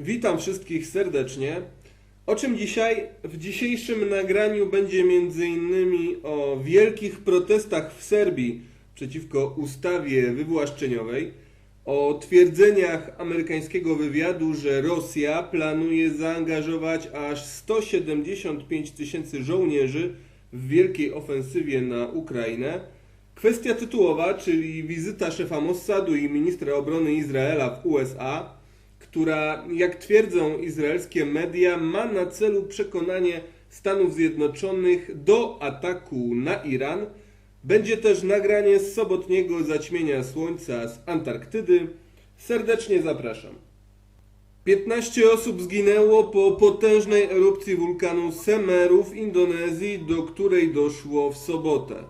Witam wszystkich serdecznie. O czym dzisiaj? W dzisiejszym nagraniu będzie m.in. o wielkich protestach w Serbii przeciwko ustawie wywłaszczeniowej, o twierdzeniach amerykańskiego wywiadu, że Rosja planuje zaangażować aż 175 tysięcy żołnierzy w wielkiej ofensywie na Ukrainę. Kwestia tytułowa, czyli wizyta szefa Mossadu i ministra obrony Izraela w USA, która, jak twierdzą izraelskie media, ma na celu przekonanie Stanów Zjednoczonych do ataku na Iran. Będzie też nagranie z sobotniego zaćmienia słońca z Antarktydy. Serdecznie zapraszam. 15 osób zginęło po potężnej erupcji wulkanu Semeru w Indonezji, do której doszło w sobotę.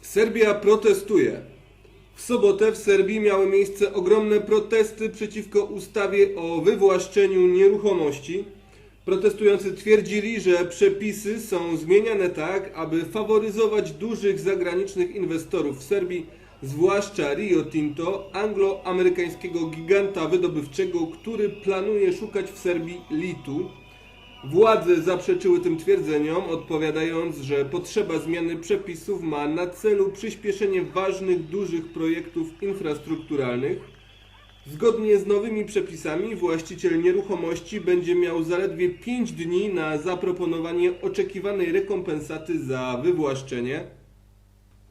Serbia protestuje. W sobotę w Serbii miały miejsce ogromne protesty przeciwko ustawie o wywłaszczeniu nieruchomości. Protestujący twierdzili, że przepisy są zmieniane tak, aby faworyzować dużych zagranicznych inwestorów w Serbii, zwłaszcza Rio Tinto, anglo-amerykańskiego giganta wydobywczego, który planuje szukać w Serbii litu. Władze zaprzeczyły tym twierdzeniom, odpowiadając, że potrzeba zmiany przepisów ma na celu przyspieszenie ważnych, dużych projektów infrastrukturalnych. Zgodnie z nowymi przepisami właściciel nieruchomości będzie miał zaledwie 5 dni na zaproponowanie oczekiwanej rekompensaty za wywłaszczenie.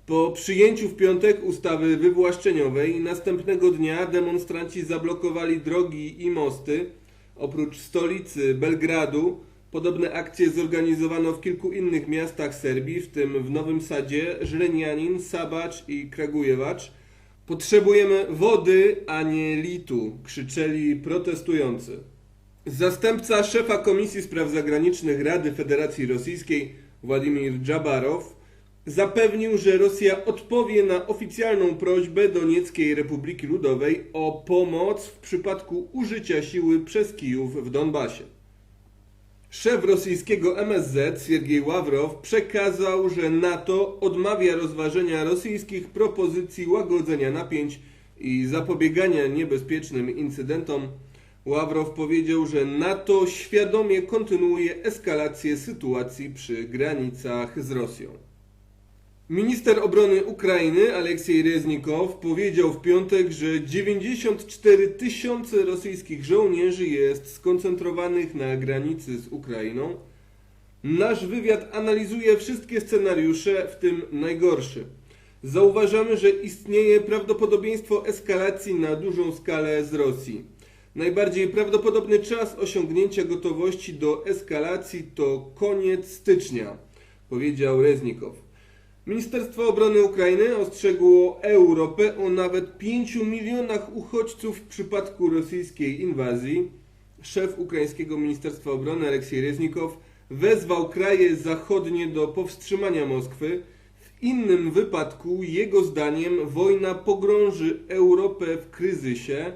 Po przyjęciu w piątek ustawy wywłaszczeniowej następnego dnia demonstranci zablokowali drogi i mosty. Oprócz stolicy Belgradu podobne akcje zorganizowano w kilku innych miastach Serbii, w tym w Nowym Sadzie, Żrenianin, Sabacz i Kragujewacz. Potrzebujemy wody, a nie litu, krzyczeli protestujący. Zastępca szefa Komisji Spraw Zagranicznych Rady Federacji Rosyjskiej Władimir Dżabarow zapewnił, że Rosja odpowie na oficjalną prośbę Donieckiej Republiki Ludowej o pomoc w przypadku użycia siły przez Kijów w Donbasie. Szef rosyjskiego MSZ Siergiej Ławrow przekazał, że NATO odmawia rozważenia rosyjskich propozycji łagodzenia napięć i zapobiegania niebezpiecznym incydentom. Ławrow powiedział, że NATO świadomie kontynuuje eskalację sytuacji przy granicach z Rosją. Minister obrony Ukrainy Aleksiej Reznikow powiedział w piątek, że 94 tysiące rosyjskich żołnierzy jest skoncentrowanych na granicy z Ukrainą. Nasz wywiad analizuje wszystkie scenariusze, w tym najgorszy. Zauważamy, że istnieje prawdopodobieństwo eskalacji na dużą skalę z Rosji. Najbardziej prawdopodobny czas osiągnięcia gotowości do eskalacji to koniec stycznia, powiedział Reznikow. Ministerstwo Obrony Ukrainy ostrzegło Europę o nawet 5 milionach uchodźców w przypadku rosyjskiej inwazji. Szef ukraińskiego Ministerstwa Obrony Aleksiej Reznikow wezwał kraje zachodnie do powstrzymania Moskwy. W innym wypadku, jego zdaniem, wojna pogrąży Europę w kryzysie.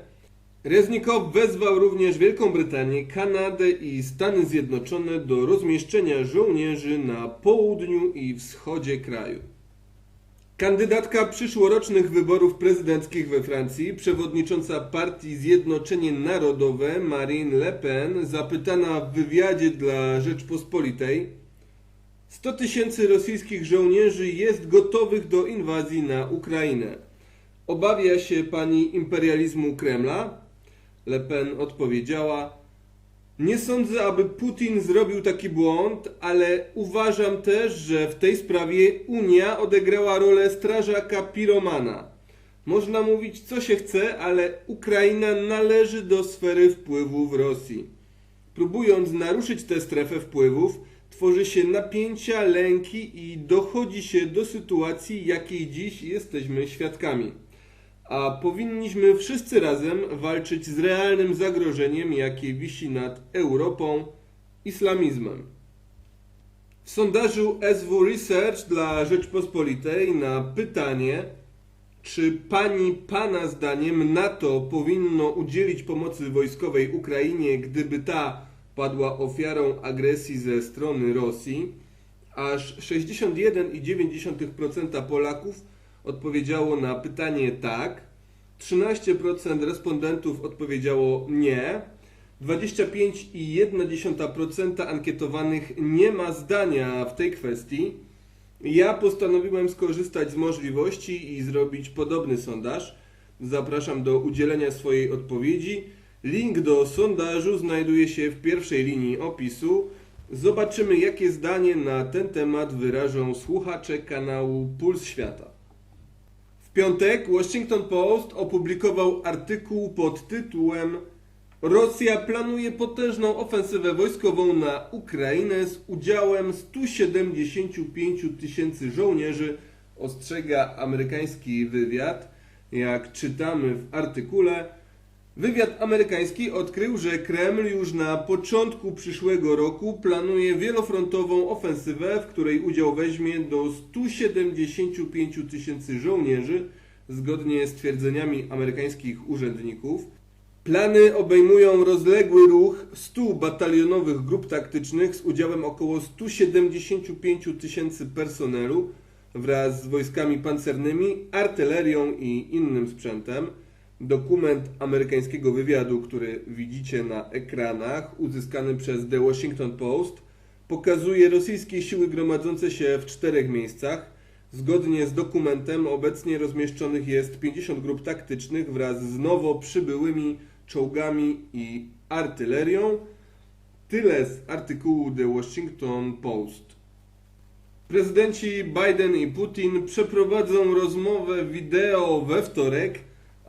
Reznikow wezwał również Wielką Brytanię, Kanadę i Stany Zjednoczone do rozmieszczenia żołnierzy na południu i wschodzie kraju. Kandydatka przyszłorocznych wyborów prezydenckich we Francji, przewodnicząca partii Zjednoczenie Narodowe Marine Le Pen, zapytana w wywiadzie dla Rzeczpospolitej, 100 tysięcy rosyjskich żołnierzy jest gotowych do inwazji na Ukrainę. Obawia się pani imperializmu Kremla? Le Pen odpowiedziała: Nie sądzę, aby Putin zrobił taki błąd, ale uważam też, że w tej sprawie Unia odegrała rolę strażaka piromana. Można mówić co się chce, ale Ukraina należy do sfery wpływu w Rosji. Próbując naruszyć tę strefę wpływów, tworzy się napięcia, lęki i dochodzi się do sytuacji, jakiej dziś jesteśmy świadkami a powinniśmy wszyscy razem walczyć z realnym zagrożeniem, jakie wisi nad Europą islamizmem. W sondażu SW Research dla Rzeczpospolitej na pytanie, czy pani pana zdaniem NATO powinno udzielić pomocy wojskowej Ukrainie, gdyby ta padła ofiarą agresji ze strony Rosji, Aż 61,9% Polaków odpowiedziało na pytanie tak, 13% respondentów odpowiedziało nie, 25,1% ankietowanych nie ma zdania w tej kwestii. Ja postanowiłem skorzystać z możliwości i zrobić podobny sondaż. Zapraszam do udzielenia swojej odpowiedzi. Link do sondażu znajduje się w pierwszej linii opisu. Zobaczymy, jakie zdanie na ten temat wyrażą słuchacze kanału Puls Świata. Piątek Washington Post opublikował artykuł pod tytułem Rosja planuje potężną ofensywę wojskową na Ukrainę z udziałem 175 tysięcy żołnierzy, ostrzega amerykański wywiad. Jak czytamy w artykule, wywiad amerykański odkrył, że Kreml już na początku przyszłego roku planuje wielofrontową ofensywę, w której udział weźmie do 175 tysięcy żołnierzy, zgodnie z twierdzeniami amerykańskich urzędników. Plany obejmują rozległy ruch 100 batalionowych grup taktycznych z udziałem około 175 tysięcy personelu wraz z wojskami pancernymi, artylerią i innym sprzętem. Dokument amerykańskiego wywiadu, który widzicie na ekranach, uzyskany przez The Washington Post, pokazuje rosyjskie siły gromadzące się w czterech miejscach. Zgodnie z dokumentem obecnie rozmieszczonych jest 50 grup taktycznych wraz z nowo przybyłymi czołgami i artylerią. Tyle z artykułu The Washington Post. Prezydenci Biden i Putin przeprowadzą rozmowę wideo we wtorek,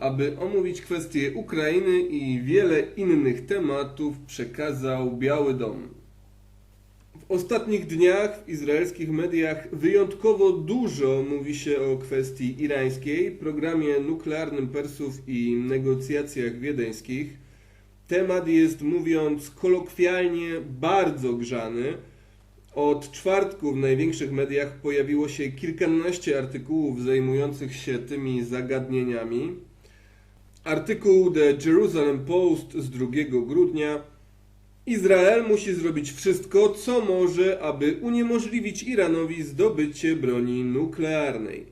aby omówić kwestie Ukrainy i wiele innych tematów, przekazał Biały Dom. W ostatnich dniach w izraelskich mediach wyjątkowo dużo mówi się o kwestii irańskiej, programie nuklearnym Persów i negocjacjach wiedeńskich. Temat jest, mówiąc kolokwialnie, bardzo grzany. Od czwartku w największych mediach pojawiło się kilkanaście artykułów zajmujących się tymi zagadnieniami. Artykuł The Jerusalem Post z 2 grudnia. Izrael musi zrobić wszystko, co może, aby uniemożliwić Iranowi zdobycie broni nuklearnej.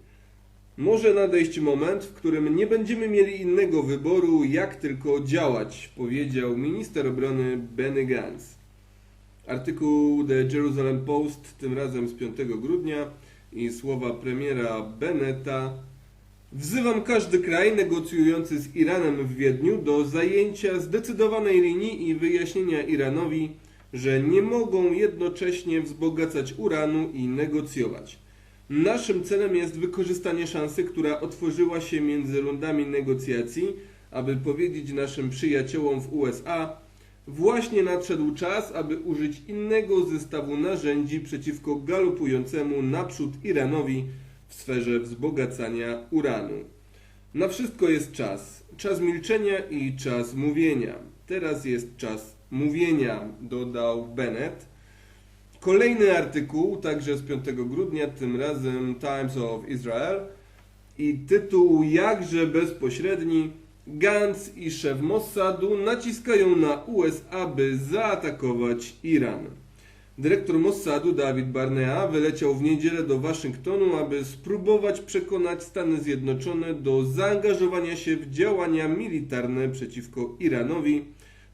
Może nadejść moment, w którym nie będziemy mieli innego wyboru, jak tylko działać, powiedział minister obrony Benny Gantz. Artykuł The Jerusalem Post, tym razem z 5 grudnia i słowa premiera Beneta. Wzywam każdy kraj negocjujący z Iranem w Wiedniu do zajęcia zdecydowanej linii i wyjaśnienia Iranowi, że nie mogą jednocześnie wzbogacać uranu i negocjować. Naszym celem jest wykorzystanie szansy, która otworzyła się między rundami negocjacji, aby powiedzieć naszym przyjaciołom w USA, Właśnie nadszedł czas, aby użyć innego zestawu narzędzi przeciwko galopującemu naprzód Iranowi w sferze wzbogacania uranu. Na wszystko jest czas. Czas milczenia i czas mówienia. Teraz jest czas mówienia, dodał Bennett. Kolejny artykuł, także z 5 grudnia, tym razem Times of Israel i tytuł jakże bezpośredni Gantz i szef Mossadu naciskają na USA, by zaatakować Iran. Dyrektor Mossadu David Barnea wyleciał w niedzielę do Waszyngtonu, aby spróbować przekonać Stany Zjednoczone do zaangażowania się w działania militarne przeciwko Iranowi,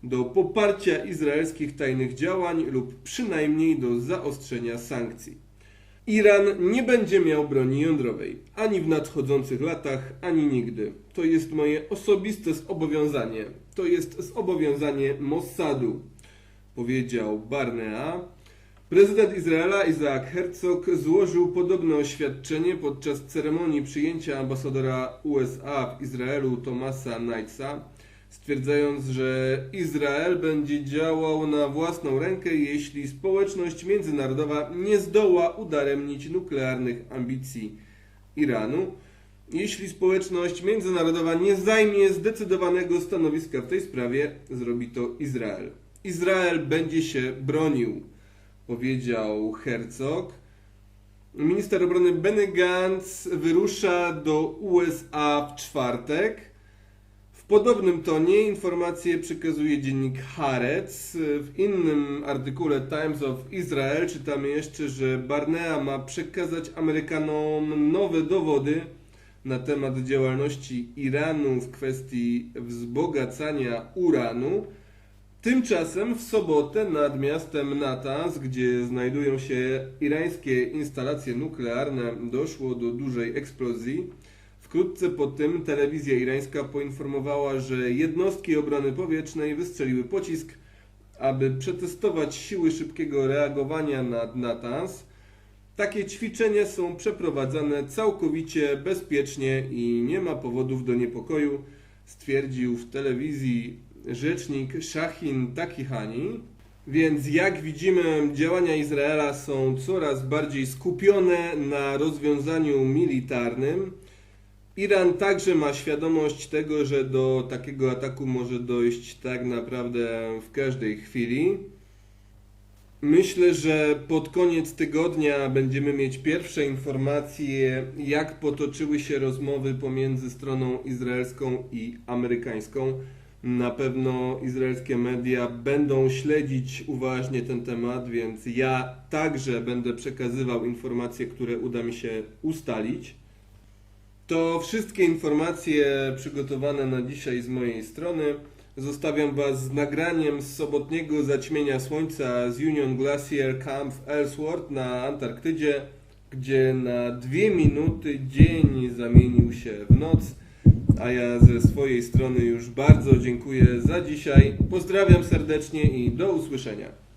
do poparcia izraelskich tajnych działań lub przynajmniej do zaostrzenia sankcji. Iran nie będzie miał broni jądrowej ani w nadchodzących latach, ani nigdy. To jest moje osobiste zobowiązanie. To jest zobowiązanie Mossadu, powiedział Barnea. Prezydent Izraela Isaac Herzog złożył podobne oświadczenie podczas ceremonii przyjęcia ambasadora USA w Izraelu Thomasa Knightsa, stwierdzając, że Izrael będzie działał na własną rękę, jeśli społeczność międzynarodowa nie zdoła udaremnić nuklearnych ambicji Iranu. Jeśli społeczność międzynarodowa nie zajmie zdecydowanego stanowiska w tej sprawie, zrobi to Izrael. Izrael będzie się bronił, powiedział Herzog. Minister obrony Benny Gantz wyrusza do USA w czwartek. W podobnym tonie informacje przekazuje dziennik Haaretz. W innym artykule Times of Israel czytamy jeszcze, że Barnea ma przekazać Amerykanom nowe dowody na temat działalności Iranu w kwestii wzbogacania uranu. Tymczasem w sobotę nad miastem Natanz, gdzie znajdują się irańskie instalacje nuklearne, doszło do dużej eksplozji. Wkrótce po tym telewizja irańska poinformowała, że jednostki obrony powietrznej wystrzeliły pocisk, aby przetestować siły szybkiego reagowania nad Natanz. Takie ćwiczenia są przeprowadzane całkowicie bezpiecznie i nie ma powodów do niepokoju, stwierdził w telewizji rzecznik Shahin Takihani. Więc jak widzimy, działania Izraela są coraz bardziej skupione na rozwiązaniu militarnym. Iran także ma świadomość tego, że do takiego ataku może dojść tak naprawdę w każdej chwili. Myślę, że pod koniec tygodnia będziemy mieć pierwsze informacje, jak potoczyły się rozmowy pomiędzy stroną izraelską i amerykańską. Na pewno izraelskie media będą śledzić uważnie ten temat, więc ja także będę przekazywał informacje, które uda mi się ustalić. To wszystkie informacje przygotowane na dzisiaj z mojej strony. Zostawiam Was z nagraniem z sobotniego zaćmienia słońca z Union Glacier Camp Ellsworth na Antarktydzie, gdzie na dwie minuty dzień zamienił się w noc. A ja ze swojej strony już bardzo dziękuję za dzisiaj. Pozdrawiam serdecznie i do usłyszenia.